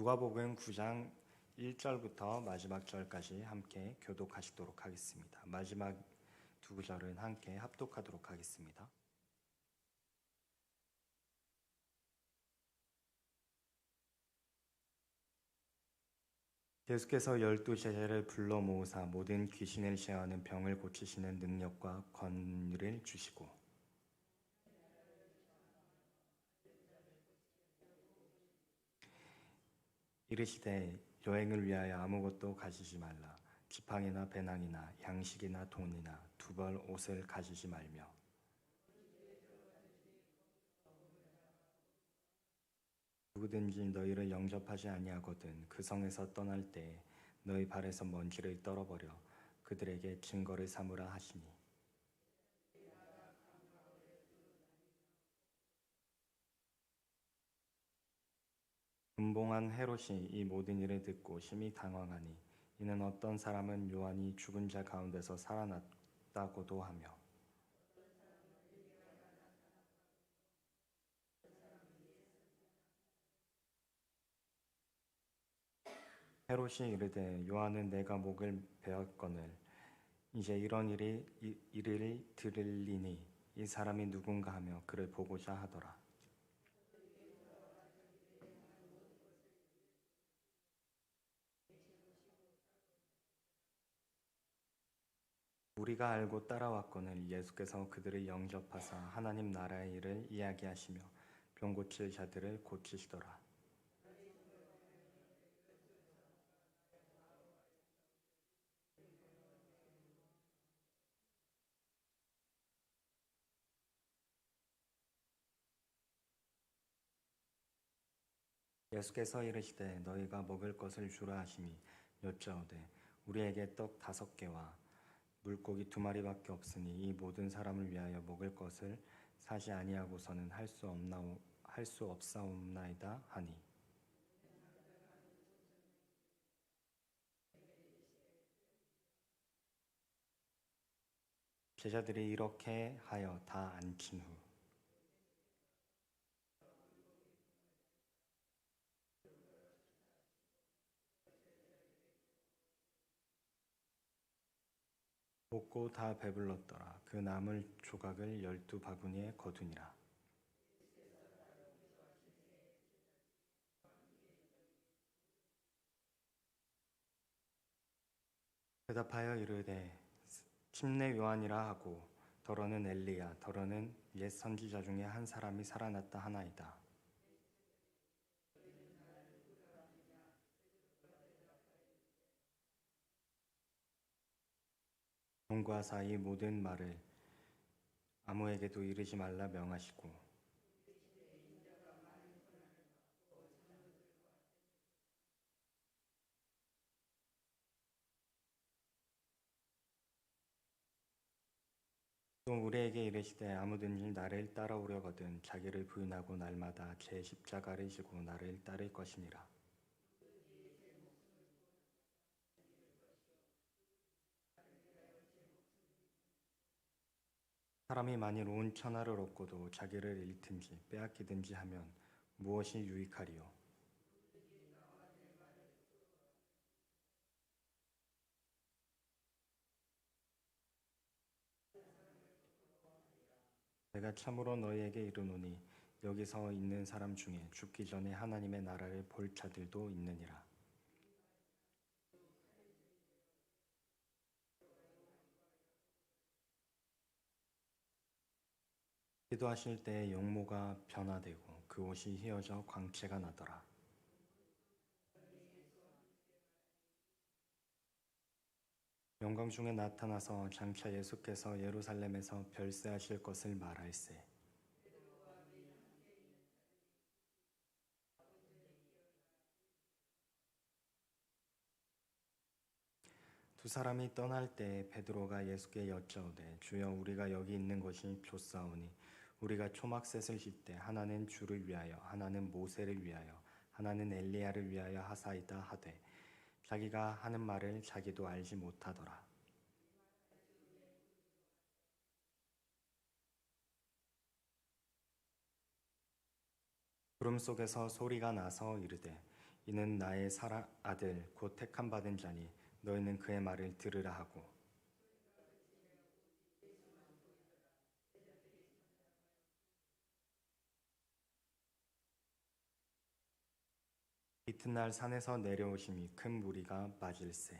누가복음 9장 1절부터 마지막 절까지 함께 교독하시도록 하겠습니다. 마지막 두 구절은 함께 합독하도록 하겠습니다. 예수께서 열두 제자를 불러 모으사 모든 귀신을 제어하는 병을 고치시는 능력과 권위를 주시고 이르시되 여행을 위하여 아무것도 가지지 말라. 지팡이나 배낭이나 양식이나 돈이나 두 벌 옷을 가지지 말며. 누구든지 너희를 영접하지 아니하거든 그 성에서 떠날 때 너희 발에서 먼지를 떨어버려 그들에게 증거를 삼으라 하시니 분봉한 헤롯이 이 모든 일을 듣고 심히 당황하니 이는 어떤 사람은 요한이 죽은 자 가운데서 살아났다고도 하며 헤롯이 이르되 요한은 내가 목을 베었거늘 이제 이런 일이 이- 이를 들으리니 이 사람이 누군가 하며 그를 보고자 하더라. 우리가 알고 따라왔거늘 예수께서 그들을 영접하사 하나님 나라의 일을 이야기하시며 병 고칠 자들을 고치시더라. 예수께서 이르시되 너희가 먹을 것을 주라 하시니 여짜오되 우리에게 떡 다섯 개와 물고기 두 마리밖에 없으니 이 모든 사람을 위하여 먹을 것을 사지 아니하고서는 할 수 없나 할 수 없사옵나이다 하니. 제자들이 이렇게 하여 다 앉힌 후 먹고 다 배불렀더라. 그 남을 조각을 열두 바구니에 거두니라. 대답하여 이르되 침례 요한이라 하고 더러는 엘리야 더러는 옛 선지자 중에 한 사람이 살아났다 하나이다. 종과 사이 모든 말을 아무에게도 이르지 말라 명하시고 또 우리에게 이르시되 아무든지 나를 따라오려거든 자기를 부인하고 날마다 제 십자가를 지고 나를 따를 것이니라. 사람이 만일 온 천하를 얻고도 자기를 잃든지 빼앗기든지 하면 무엇이 유익하리요? 내가 참으로 너희에게 이르노니 여기서 있는 사람 중에 죽기 전에 하나님의 나라를 볼 자들도 있느니라. 기도하실 때 용모가 변화되고 그 옷이 휘어져 광채가 나더라. 영광 중에 나타나서 장차 예수께서 예루살렘에서 별세하실 것을 말할세. 두 사람이 떠날 때 베드로가 예수께 여짜오되 주여 우리가 여기 있는 것이 좋사오니 우리가 초막셋을 쉴때 하나는 주를 위하여 하나는 모세를 위하여 하나는 엘리야를 위하여 하사이다 하되 자기가 하는 말을 자기도 알지 못하더라. 구름 속에서 소리가 나서 이르되 이는 나의 사라 아들 곧 택함 받은 자니 너희는 그의 말을 들으라 하고 이튿날 산에서 내려오심이 큰 무리가 맞을세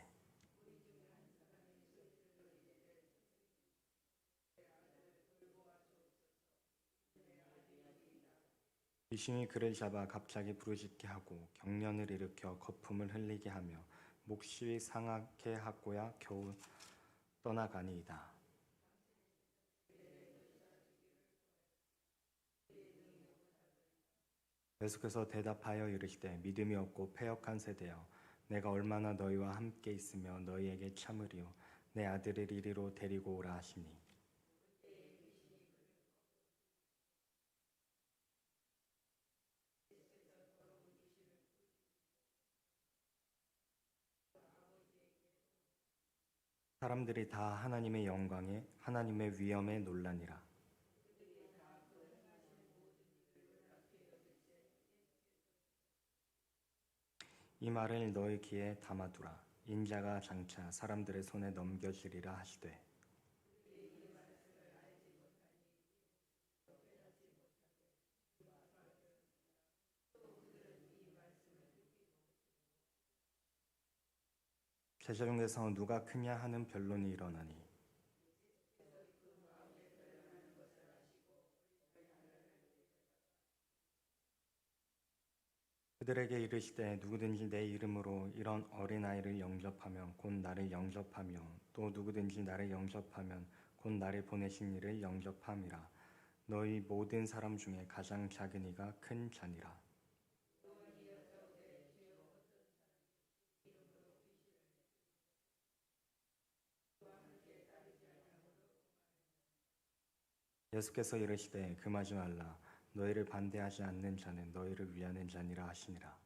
귀신이 그를 잡아 갑자기 부르짖게 하고 경련을 일으켜 거품을 흘리게 하며 몫이 상하게 하고야 겨우 떠나가니이다. 계속해서 대답하여 이르시되 믿음이 없고 패역한 세대여 내가 얼마나 너희와 함께 있으며 너희에게 참으리요? 내 아들을 이리로 데리고 오라 하시니. 사람들이 다 하나님의 영광에 하나님의 위엄에 놀라니라 이 말을 너희 귀에 담아두라. 인자가 장차 사람들의 손에 넘겨지리라 하시되. 제자 중에서 누가 크냐 하는 변론이 일어나니 그들에게 이르시되 누구든지 내 이름으로 이런 어린아이를 영접하면 곧 나를 영접하며 또 누구든지 나를 영접하면 곧 나를 보내신 이를 영접함이라. 너희 모든 사람 중에 가장 작은 이가 큰 자니라. 예수께서 이르시되 금하지 말라 너희를 반대하지 않는 자는 너희를 위하는 자니라 하시니라.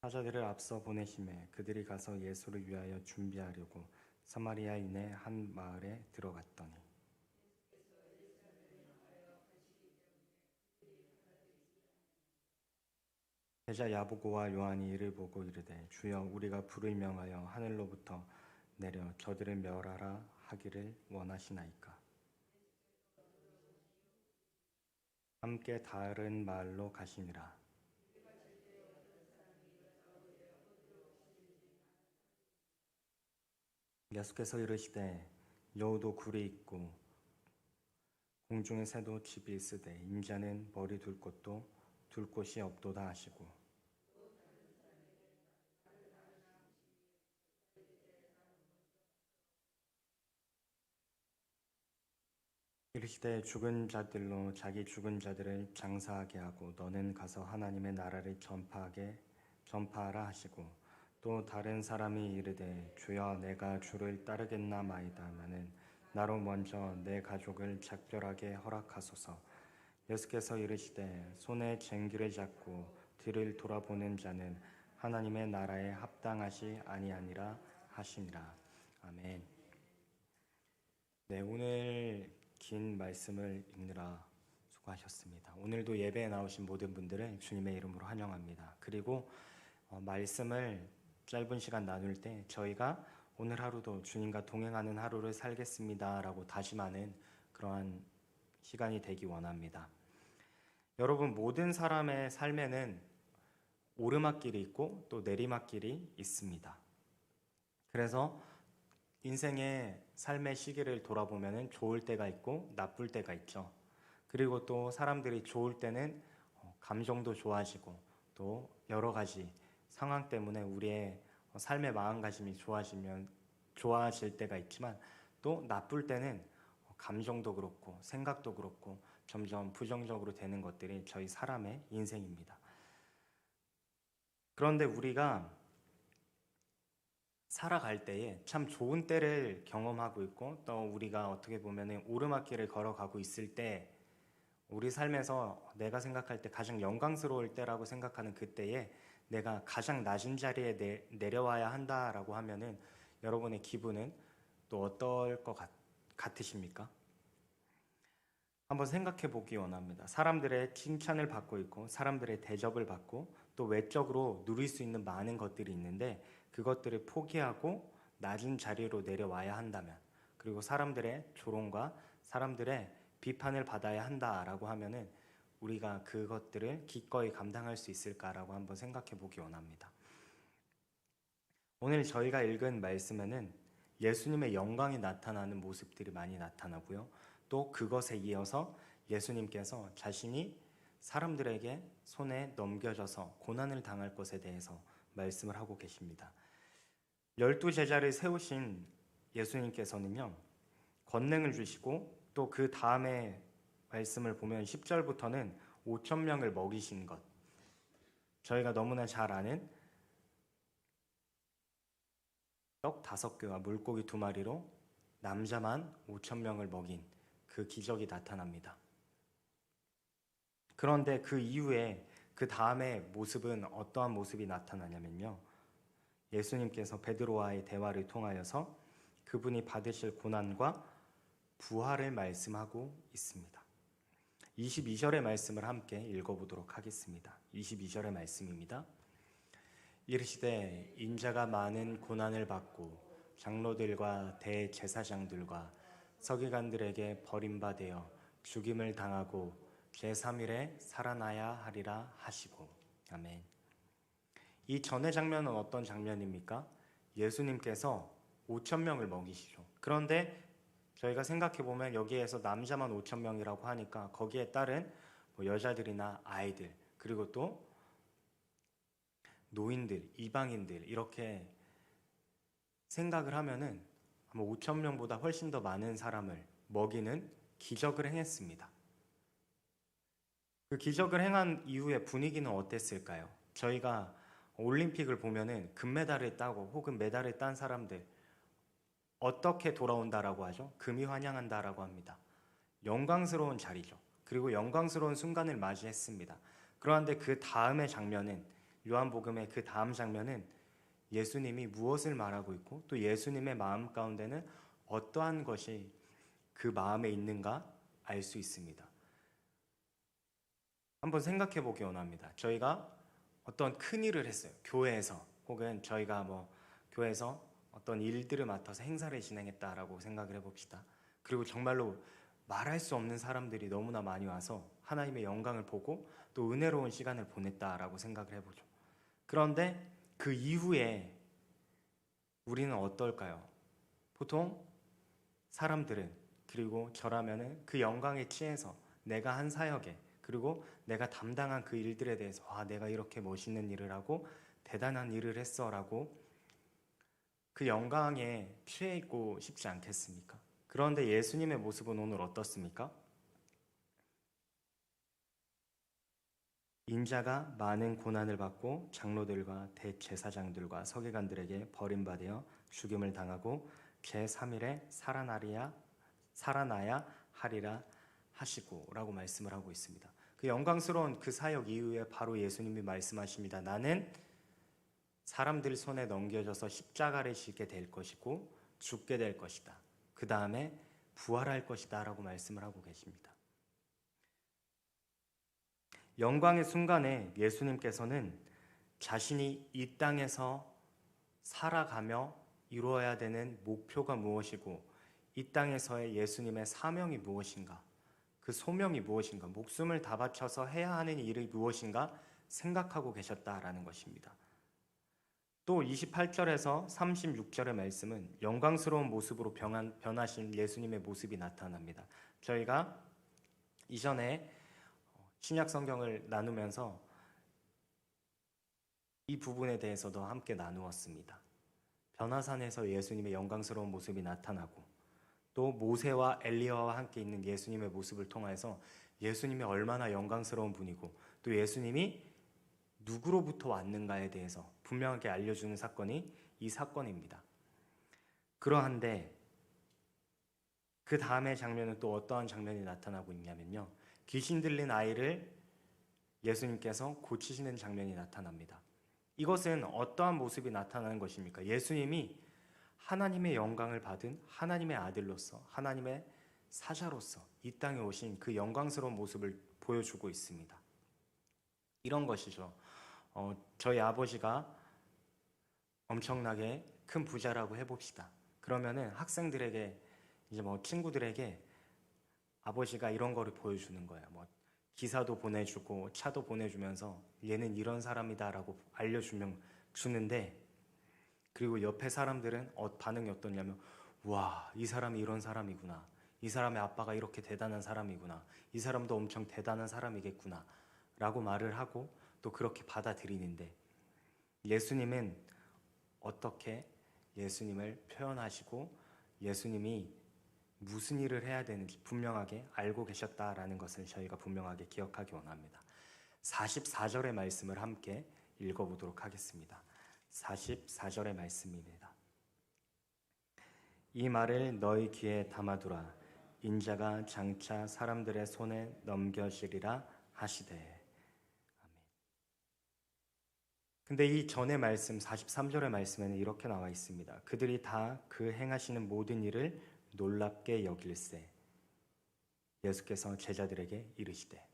사자들을 앞서 보내심에 그들이 가서 예수를 위하여 준비하려고 사마리아인의 한 마을에 들어갔더니 제자 야보고와 요한이 이를 보고 이르되 주여 우리가 불을 명하여 하늘로부터 내려 저들을 멸하라 하기를 원하시나이까? 함께 다른 마을로 가시니라. 예수께서 이르시되 여우도 굴이 있고 공중의 새도 집이 있으되 인자는 머리 둘 곳도 둘 곳이 없도다 하시고 이르시되 죽은 자들로 자기 죽은 자들을 장사하게 하고 너는 가서 하나님의 나라를 전파하게 전파하라 하시고 또 다른 사람이 이르되 주여 내가 주를 따르겠나 마이다 하면은 나로 먼저 내 가족을 작별하게 허락하소서 예수께서 이르시되 손에 쟁기를 잡고 뒤를 돌아보는 자는 하나님의 나라에 합당하시 아니하니라 하시니라 아멘. 네 오늘 긴 말씀을 읽느라 수고하셨습니다. 오늘도 예배에 나오신 모든 분들을 주님의 이름으로 환영합니다. 그리고 어, 말씀을 짧은 시간 나눌 때 저희가 오늘 하루도 주님과 동행하는 하루를 살겠습니다라고 다짐하는 그러한 시간이 되기 원합니다. 여러분 모든 사람의 삶에는 오르막길이 있고 또 내리막길이 있습니다. 그래서 인생의 삶의 시기를 돌아보면 좋을 때가 있고 나쁠 때가 있죠. 그리고 또 사람들이 좋을 때는 어, 감정도 좋아지고 또 여러 가지 상황 때문에 우리의 삶의 마음가짐이 좋아지면 좋아질 때가 있지만 또 나쁠 때는 감정도 그렇고 생각도 그렇고 점점 부정적으로 되는 것들이 저희 사람의 인생입니다. 그런데 우리가 살아갈 때에 참 좋은 때를 경험하고 있고 또 우리가 어떻게 보면 오르막길을 걸어가고 있을 때 우리 삶에서 내가 생각할 때 가장 영광스러울 때라고 생각하는 그때에 내가 가장 낮은 자리에 내, 내려와야 한다라고 하면은 여러분의 기분은 또 어떨 것 같, 같으십니까? 한번 생각해 보기 원합니다. 사람들의 칭찬을 받고 있고 사람들의 대접을 받고 또 외적으로 누릴 수 있는 많은 것들이 있는데 그것들을 포기하고 낮은 자리로 내려와야 한다면 그리고 사람들의 조롱과 사람들의 비판을 받아야 한다라고 하면은 우리가 그것들을 기꺼이 감당할 수 있을까라고 한번 생각해 보기 원합니다. 오늘 저희가 읽은 말씀에는 예수님의 영광이 나타나는 모습들이 많이 나타나고요. 또 그것에 이어서 예수님께서 자신이 사람들에게 손에 넘겨져서 고난을 당할 것에 대해서 말씀을 하고 계십니다. 열두 제자를 세우신 예수님께서는요, 권능을 주시고 또 그 다음에 말씀을 보면 10절부터는 5천 명을 먹이신 것. 저희가 너무나 잘 아는 떡 다섯 개와 물고기 두 마리로 남자만 5천 명을 먹인 그 기적이 나타납니다. 그런데 그 이후에 그 다음에 모습은 어떠한 모습이 나타나냐면요. 예수님께서 베드로와의 대화를 통하여서 그분이 받으실 고난과 부활을 말씀하고 있습니다. 22절의 말씀을 함께 읽어보도록 하겠습니다. 22절의 말씀입니다. 이르시되 인자가 많은 고난을 받고 장로들과 대제사장들과 서기관들에게 버림받아 죽임을 당하고 제3일에 살아나야 하리라 하시고 아멘. 이 전의 장면은 어떤 장면입니까? 예수님께서 5천 명을 먹이시죠. 그런데 저희가 생각해 보면 여기에서 남자만 5천 명이라고 하니까 거기에 따른 뭐 여자들이나 아이들 그리고 또 노인들, 이방인들 이렇게 생각을 하면은 아마 5천 명보다 훨씬 더 많은 사람을 먹이는 기적을 행했습니다. 그 기적을 행한 이후의 분위기는 어땠을까요? 저희가 올림픽을 보면은 금메달을 따고 혹은 메달을 딴 사람들 어떻게 돌아온다라고 하죠? 금이 환영한다라고 합니다. 영광스러운 자리죠. 그리고 영광스러운 순간을 맞이했습니다. 그런데 그 다음의 장면은 요한복음의 그 다음 장면은 예수님이 무엇을 말하고 있고 또 예수님의 마음 가운데는 어떠한 것이 그 마음에 있는가 알 수 있습니다. 한번 생각해 보기 원합니다. 저희가 어떤 큰 일을 했어요. 교회에서 혹은 저희가 뭐 교회에서 어떤 일들을 맡아서 행사를 진행했다라고 생각을 해봅시다. 그리고 정말로 말할 수 없는 사람들이 너무나 많이 와서 하나님의 영광을 보고 또 은혜로운 시간을 보냈다라고 생각을 해보죠. 그런데 그 이후에 우리는 어떨까요? 보통 사람들은 그리고 저라면은 그 영광에 취해서 내가 한 사역에 그리고 내가 담당한 그 일들에 대해서 와 내가 이렇게 멋있는 일을 하고 대단한 일을 했어라고 그 영광에 취해 있고 싶지 않겠습니까? 그런데 예수님의 모습은 오늘 어떻습니까? 인자가 많은 고난을 받고 장로들과 대제사장들과 서기관들에게 버림받아 죽임을 당하고 제3일에 살아나리야 살아나야 하리라 하시고라고 말씀을 하고 있습니다. 그 영광스러운 그 사역 이후에 바로 예수님이 말씀하십니다. 나는 사람들 손에 넘겨져서 십자가를 지게 될 것이고 죽게 될 것이다. 그 다음에 부활할 것이다라고 말씀을 하고 계십니다. 영광의 순간에 예수님께서는 자신이 이 땅에서 살아가며 이루어야 되는 목표가 무엇이고 이 땅에서의 예수님의 사명이 무엇인가 그 소명이 무엇인가 목숨을 다 바쳐서 해야 하는 일이 무엇인가 생각하고 계셨다라는 것입니다. 또 28절에서 36절의 말씀은 영광스러운 모습으로 변한, 변하신 예수님의 모습이 나타납니다. 저희가 이전에 신약 성경을 나누면서 이 부분에 대해서도 함께 나누었습니다. 변화산에서 예수님의 영광스러운 모습이 나타나고 또 모세와 엘리야와 함께 있는 예수님의 모습을 통해서 예수님이 얼마나 영광스러운 분이고 또 예수님이 누구로부터 왔는가에 대해서 분명하게 알려주는 사건이 이 사건입니다. 그러한데 그 다음의 장면은 또 어떠한 장면이 나타나고 있냐면요. 귀신 들린 아이를 예수님께서 고치시는 장면이 나타납니다. 이것은 어떠한 모습이 나타나는 것입니까? 예수님이 하나님의 영광을 받은 하나님의 아들로서 하나님의 사자로서 이 땅에 오신 그 영광스러운 모습을 보여주고 있습니다. 이런 것이죠. 어, 저희 아버지가 엄청나게 큰 부자라고 해봅시다. 그러면은 학생들에게 이제 뭐 친구들에게 아버지가 이런 거를 보여주는 거예요. 뭐 기사도 보내주고 차도 보내주면서 얘는 이런 사람이다라고 알려주면 주는데 그리고 옆에 사람들은 어, 반응이 어떠냐면 와 이 사람이 이런 사람이구나 이 사람의 아빠가 이렇게 대단한 사람이구나 이 사람도 엄청 대단한 사람이겠구나 라고 말을 하고 또 그렇게 받아들이는데 예수님은 어떻게 예수님을 표현하시고 예수님이 무슨 일을 해야 되는지 분명하게 알고 계셨다라는 것을 저희가 분명하게 기억하기 원합니다. 44절의 말씀을 함께 읽어보도록 하겠습니다. 44절의 말씀입니다. 이 말을 너희 귀에 담아두라. 인자가 장차 사람들의 손에 넘겨지리라 하시되. 아멘. 근데 이 전의 말씀 43절의 말씀에는 이렇게 나와 있습니다. 그들이 다 그 행하시는 모든 일을 놀랍게 여길세. 예수께서 제자들에게 이르시되.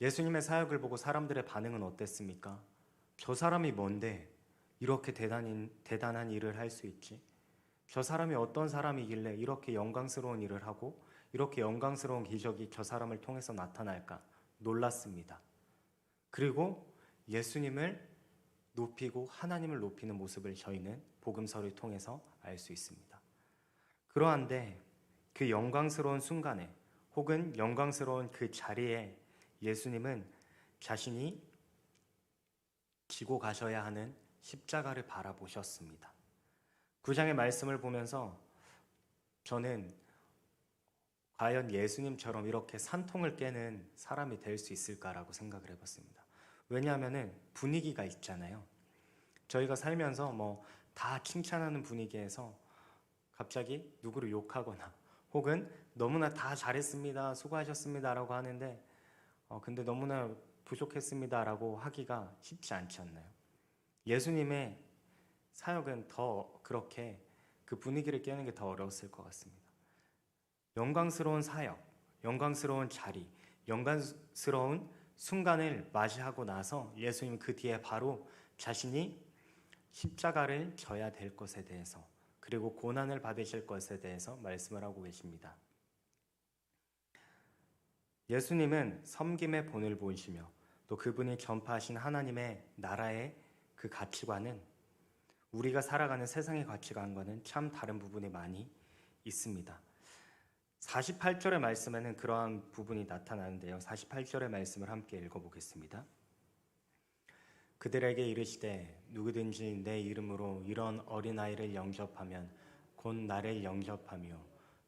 예수님의 사역을 보고 사람들의 반응은 어땠습니까? 저 사람이 뭔데 이렇게 대단한, 대단한 일을 할 수 있지? 저 사람이 어떤 사람이길래 이렇게 영광스러운 일을 하고 이렇게 영광스러운 기적이 저 사람을 통해서 나타날까? 놀랐습니다. 그리고 예수님을 높이고 하나님을 높이는 모습을 저희는 복음서를 통해서 알 수 있습니다. 그러한데 그 영광스러운 순간에 혹은 영광스러운 그 자리에 예수님은 자신이 지고 가셔야 하는 십자가를 바라보셨습니다. 구장의 말씀을 보면서 저는 과연 예수님처럼 이렇게 산통을 깨는 사람이 될 수 있을까라고 생각을 해봤습니다. 왜냐하면 분위기가 있잖아요. 저희가 살면서 뭐 다 칭찬하는 분위기에서 갑자기 누구를 욕하거나 혹은 너무나 다 잘했습니다, 수고하셨습니다라고 하는데 어, 근데 너무나 부족했습니다라고 하기가 쉽지 않지 않나요? 예수님의 사역은 더 그렇게 그 분위기를 깨는 게 더 어려웠을 것 같습니다. 영광스러운 사역, 영광스러운 자리, 영광스러운 순간을 맞이하고 나서 예수님 그 뒤에 바로 자신이 십자가를 져야 될 것에 대해서 그리고 고난을 받으실 것에 대해서 말씀을 하고 계십니다. 예수님은 섬김의 본을 보이시며 또 그분이 전파하신 하나님의 나라의 그 가치관은 우리가 살아가는 세상의 가치관과는 참 다른 부분이 많이 있습니다. 48절의 말씀에는 그러한 부분이 나타나는데요. 48절의 말씀을 함께 읽어보겠습니다. 그들에게 이르시되 누구든지 내 이름으로 이런 어린아이를 영접하면 곧 나를 영접하며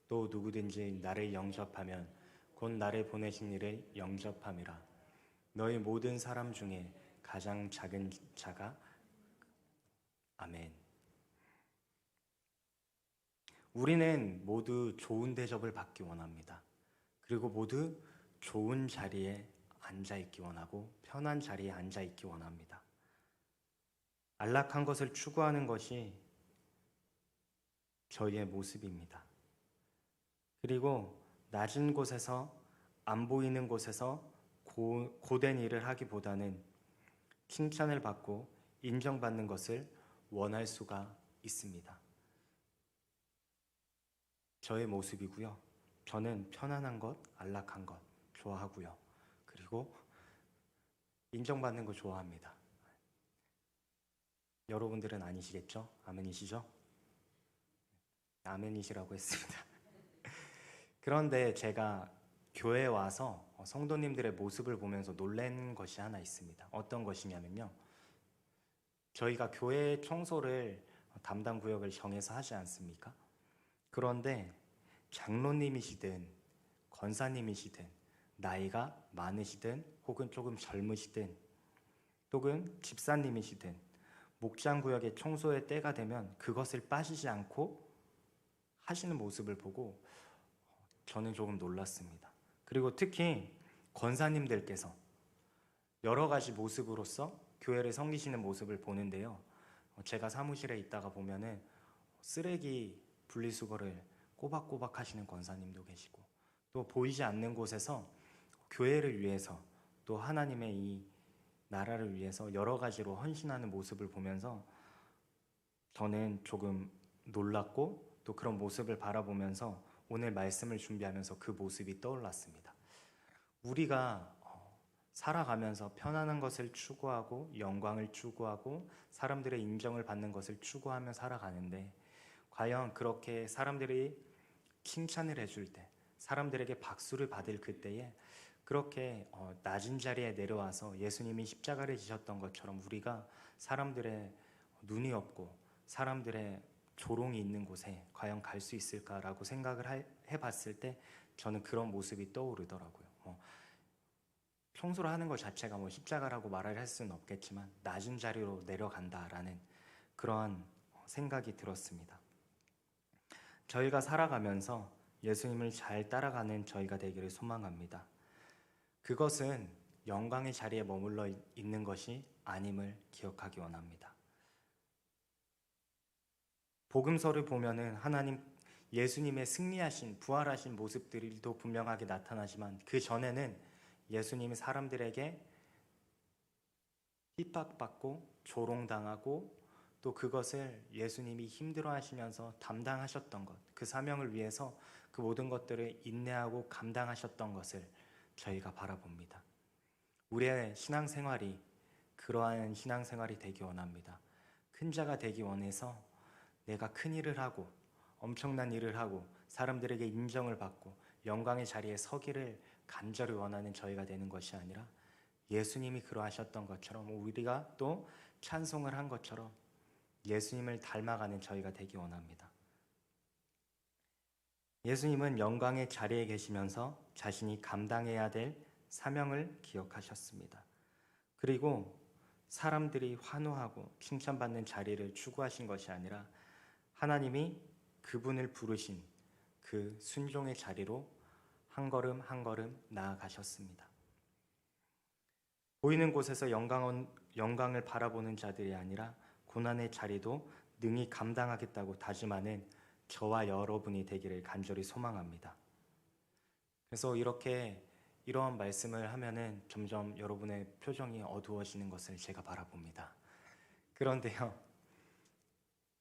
또 누구든지 나를 영접하면 곧 나를 보내신 이를 영접함이라 너희 모든 사람 중에 가장 작은 자가 아멘. 우리는 모두 좋은 대접을 받기 원합니다. 그리고 모두 좋은 자리에 앉아 있기 원하고 편한 자리에 앉아 있기 원합니다. 안락한 것을 추구하는 것이 저희의 모습입니다. 그리고 낮은 곳에서 안 보이는 곳에서 고, 고된 일을 하기보다는 칭찬을 받고 인정받는 것을 원할 수가 있습니다. 저의 모습이고요. 저는 편안한 것, 안락한 것 좋아하고요. 그리고 인정받는 거 좋아합니다. 여러분들은 아니시겠죠? 아멘이시죠? 아멘이시라고 했습니다. 그런데 제가 교회에 와서 성도님들의 모습을 보면서 놀란 것이 하나 있습니다. 어떤 것이냐면요. 저희가 교회 청소를 담당 구역을 정해서 하지 않습니까? 그런데 장로님이시든 권사님이시든 나이가 많으시든 혹은 조금 젊으시든 또는 집사님이시든 목장 구역의 청소의 때가 되면 그것을 빠지지 않고 하시는 모습을 보고 저는 조금 놀랐습니다. 그리고 특히 권사님들께서 여러 가지 모습으로서 교회를 섬기시는 모습을 보는데요. 제가 사무실에 있다가 보면은 쓰레기 분리수거를 꼬박꼬박 하시는 권사님도 계시고 또 보이지 않는 곳에서 교회를 위해서 또 하나님의 이 나라를 위해서 여러 가지로 헌신하는 모습을 보면서 저는 조금 놀랐고 또 그런 모습을 바라보면서 오늘 말씀을 준비하면서 그 모습이 떠올랐습니다. 우리가 어, 살아가면서 편안한 것을 추구하고 영광을 추구하고 사람들의 인정을 받는 것을 추구하며 살아가는데 과연 그렇게 사람들이 칭찬을 해줄 때 사람들에게 박수를 받을 그때에 그렇게 어, 낮은 자리에 내려와서 예수님이 십자가를 지셨던 것처럼 우리가 사람들의 눈이 없고 사람들의 조롱이 있는 곳에 과연 갈 수 있을까라고 생각을 해봤을 때 저는 그런 모습이 떠오르더라고요. 뭐 평소로 하는 것 자체가 뭐 십자가라고 말을 할 수는 없겠지만 낮은 자리로 내려간다라는 그러한 생각이 들었습니다. 저희가 살아가면서 예수님을 잘 따라가는 저희가 되기를 소망합니다. 그것은 영광의 자리에 머물러 있는 것이 아님을 기억하기 원합니다. 복음서를 보면은 하나님 예수님의 승리하신 부활하신 모습들도 분명하게 나타나지만 그 전에는 예수님이 사람들에게 핍박받고 조롱당하고 또 그것을 예수님이 힘들어 하시면서 담당하셨던 것, 그 사명을 위해서 그 모든 것들을 인내하고 감당하셨던 것을 저희가 바라봅니다. 우리의 신앙생활이 그러한 신앙생활이 되기 원합니다. 큰 자가 되기 원해서 내가 큰 일을 하고 엄청난 일을 하고 사람들에게 인정을 받고 영광의 자리에 서기를 간절히 원하는 저희가 되는 것이 아니라 예수님이 그러하셨던 것처럼 우리가 또 찬송을 한 것처럼 예수님을 닮아가는 저희가 되기 원합니다. 예수님은 영광의 자리에 계시면서 자신이 감당해야 될 사명을 기억하셨습니다. 그리고 사람들이 환호하고 칭찬받는 자리를 추구하신 것이 아니라 하나님이 그분을 부르신 그 순종의 자리로 한 걸음 한 걸음 나아가셨습니다. 보이는 곳에서 영광은, 영광을 바라보는 자들이 아니라 고난의 자리도 능히 감당하겠다고 다짐하는 저와 여러분이 되기를 간절히 소망합니다. 그래서 이렇게 이러한 말씀을 하면은 점점 여러분의 표정이 어두워지는 것을 제가 바라봅니다. 그런데요,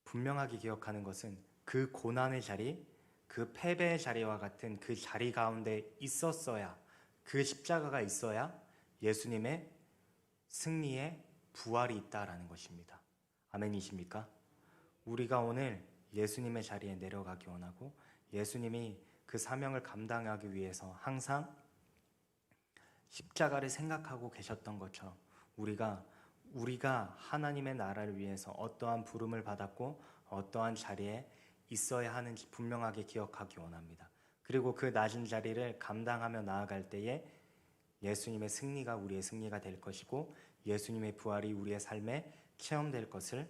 분명하게 기억하는 것은 그 고난의 자리, 그 패배의 자리와 같은 그 자리 가운데 있었어야, 그 십자가가 있어야 예수님의 승리의 부활이 있다라는 것입니다. 아멘이십니까? 우리가 오늘 예수님의 자리에 내려가기 원하고 예수님이 그 사명을 감당하기 위해서 항상 십자가를 생각하고 계셨던 것처럼 우리가 우리가 하나님의 나라를 위해서 어떠한 부름을 받았고 어떠한 자리에 있어야 하는지 분명하게 기억하기 원합니다. 그리고 그 낮은 자리를 감당하며 나아갈 때에 예수님의 승리가 우리의 승리가 될 것이고 예수님의 부활이 우리의 삶에 체험될 것을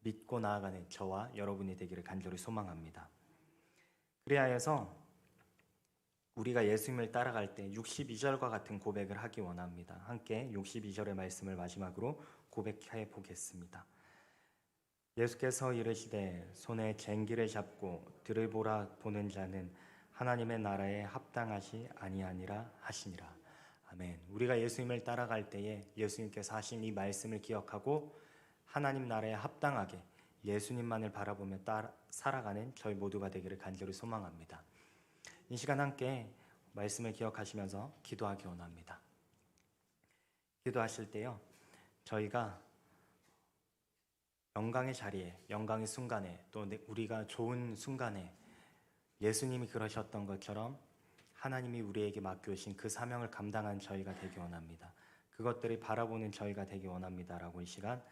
믿고 나아가는 저와 여러분이 되기를 간절히 소망합니다. 그리하여서 우리가 예수님을 따라갈 때 62절과 같은 고백을 하기 원합니다. 함께 62절의 말씀을 마지막으로 고백해 보겠습니다. 예수께서 이르시되 손에 쟁기를 잡고 들을 보라 보는 자는 하나님의 나라에 합당하시 아니하니라 하시니라. 아멘. 우리가 예수님을 따라갈 때에 예수님께서 하신 이 말씀을 기억하고 하나님 나라에 합당하게 예수님만을 바라보며 따라, 살아가는 저희 모두가 되기를 간절히 소망합니다. 이 시간 함께 말씀을 기억하시면서 기도하기 원합니다. 기도하실 때요, 저희가 영광의 자리에, 영광의 순간에, 또 우리가 좋은 순간에 예수님이 그러셨던 것처럼 하나님이 우리에게 맡겨주신 그 사명을 감당한 저희가 되기 원합니다. 그것들을 바라보는 저희가 되기 원합니다라고 이 시간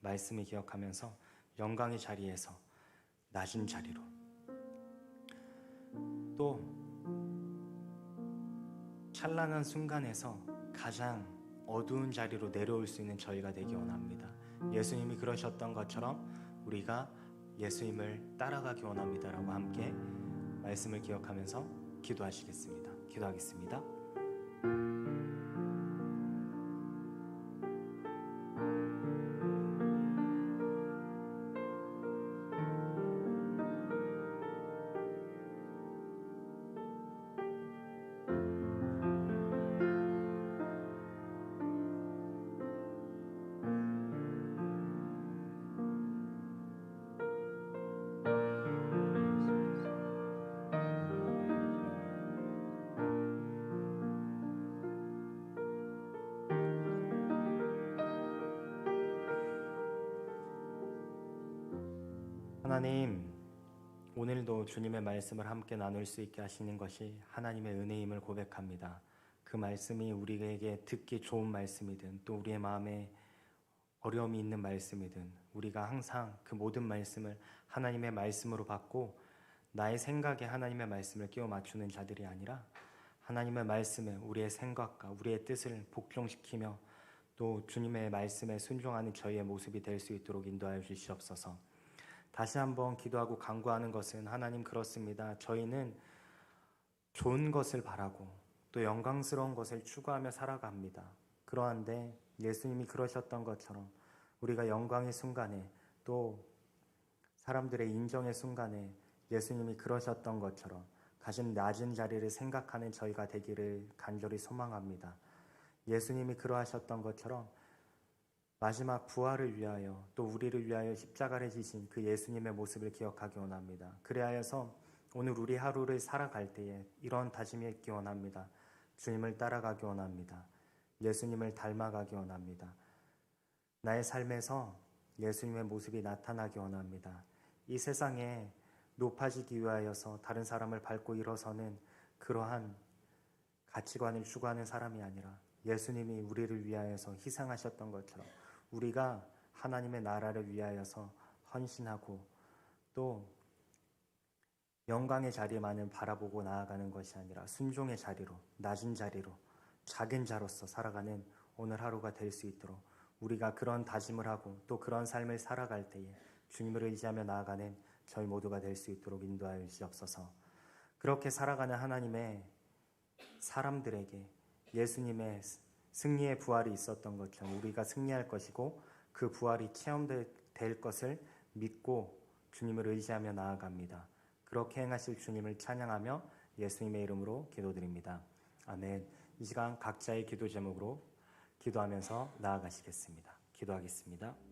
말씀을 기억하면서 영광의 자리에서 낮은 자리로 또 찬란한 순간에서 가장 어두운 자리로 내려올 수 있는 저희가 되기 원합니다. 예수님이 그러셨던 것처럼 우리가 예수님을 따라가기 원합니다라고 함께 말씀을 기억하면서 기도하시겠습니다. 기도하겠습니다. 하나님, 오늘도 주님의 말씀을 함께 나눌 수 있게 하시는 것이 하나님의 은혜임을 고백합니다. 그 말씀이 우리에게 듣기 좋은 말씀이든 또 우리의 마음에 어려움이 있는 말씀이든 우리가 항상 그 모든 말씀을 하나님의 말씀으로 받고 나의 생각에 하나님의 말씀을 끼워 맞추는 자들이 아니라 하나님의 말씀에 우리의 생각과 우리의 뜻을 복종시키며 또 주님의 말씀에 순종하는 저희의 모습이 될 수 있도록 인도하여 주시옵소서. 다시 한번 기도하고 간구하는 것은 하나님 그렇습니다. 저희는 좋은 것을 바라고 또 영광스러운 것을 추구하며 살아갑니다. 그러한데 예수님이 그러셨던 것처럼 우리가 영광의 순간에 또 사람들의 인정의 순간에 예수님이 그러셨던 것처럼 가진 낮은 자리를 생각하는 저희가 되기를 간절히 소망합니다. 예수님이 그러하셨던 것처럼 마지막 부활을 위하여 또 우리를 위하여 십자가를 지신 그 예수님의 모습을 기억하기 원합니다. 그리하여서 오늘 우리 하루를 살아갈 때에 이런 다짐이 있기 원합니다. 주님을 따라가기 원합니다. 예수님을 닮아가기 원합니다. 나의 삶에서 예수님의 모습이 나타나기 원합니다. 이 세상에 높아지기 위하여서 다른 사람을 밟고 일어서는 그러한 가치관을 추구하는 사람이 아니라 예수님이 우리를 위하여서 희생하셨던 것처럼 우리가 하나님의 나라를 위하여서 헌신하고 또 영광의 자리만을 바라보고 나아가는 것이 아니라 순종의 자리로 낮은 자리로 작은 자로서 살아가는 오늘 하루가 될 수 있도록 우리가 그런 다짐을 하고 또 그런 삶을 살아갈 때에 주님을 의지하며 나아가는 저희 모두가 될 수 있도록 인도하여 주시옵소서. 그렇게 살아가는 하나님의 사람들에게 예수님의 승리의 부활이 있었던 것처럼 우리가 승리할 것이고 그 부활이 체험될 것을 믿고 주님을 의지하며 나아갑니다. 그렇게 행하실 주님을 찬양하며 예수님의 이름으로 기도드립니다. 아멘. 이 시간 각자의 기도 제목으로 기도하면서 나아가시겠습니다. 기도하겠습니다.